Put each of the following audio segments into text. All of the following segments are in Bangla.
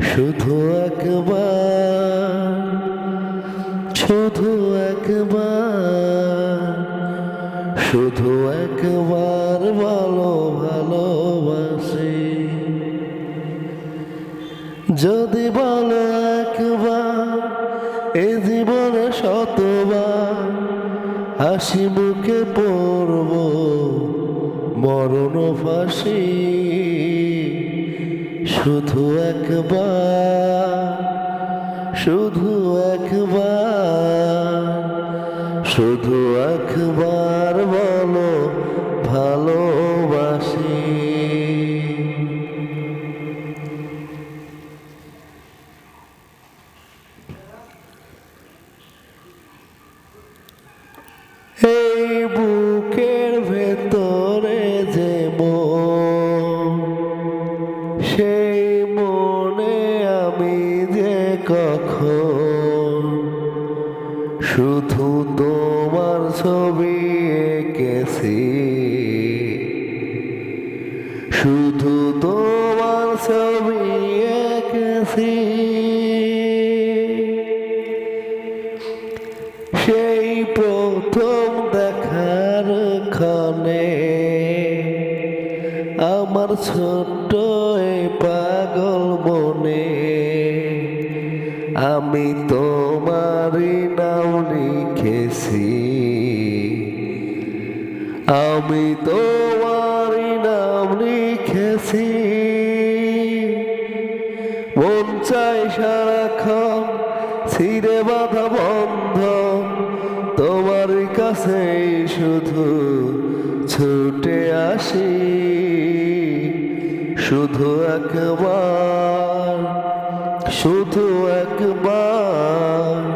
শুধু একবার শুধু একবার শুধু একবার ভালো ভালোবাসি। যদি বলো একবার, এ জীবনে শতবার হাসি মুখে পড়ব, মরণ ফাঁসি। শুধু একবার শুধু একবার শুধু একবার। শুধু তোমার ছবি এঁকেছি। শুধু তোমার ছবি এঁকেছি। সেই প্রথম দেখার ক্ষণে আমার ছোট্ট পাগল মনে, আমি তোমারই নাম লিখেছি আমি তোমারই নাম লিখেছি। মন চাই সারাক্ষণ ছিঁড়ে বাঁধা বন্ধ। তোমার কাছে শুধু ছুটে আসি। শুধু একবার শুধু একবার।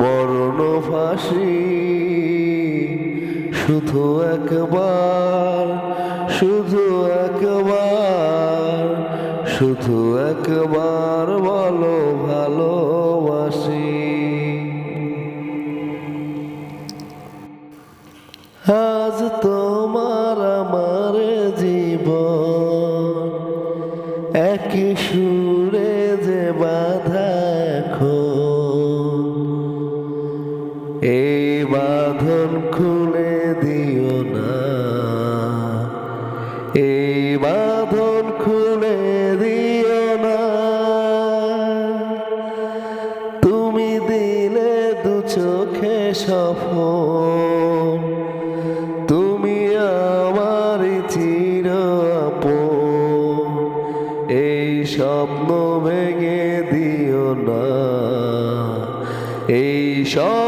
মরণ ফাঁসি শুধু একবার শুধু একবার শুধু একবার বলো ভালোবাসি। আজ তোমার আমার জীবন, একই সুরে যে বাধা এই বাঁধন খুলে দিও না। তুমি দিলে দু চোখে সফল। তুমি আমার চির এই স্বপ্ন ভেঙে দিও না। এই স্বপ্ন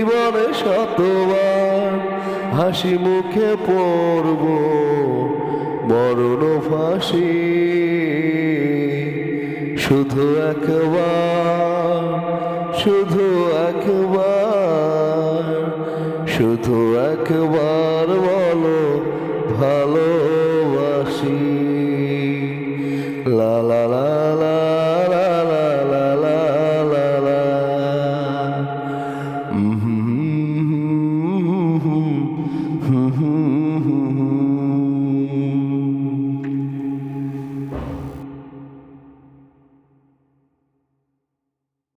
জীবনে শতবার হাসি মুখে পড়ব, মরণ ফাঁসি। শুধু একবার শুধু একবার শুধু একবার বলো ভালোবাসি। লা লা লা লা।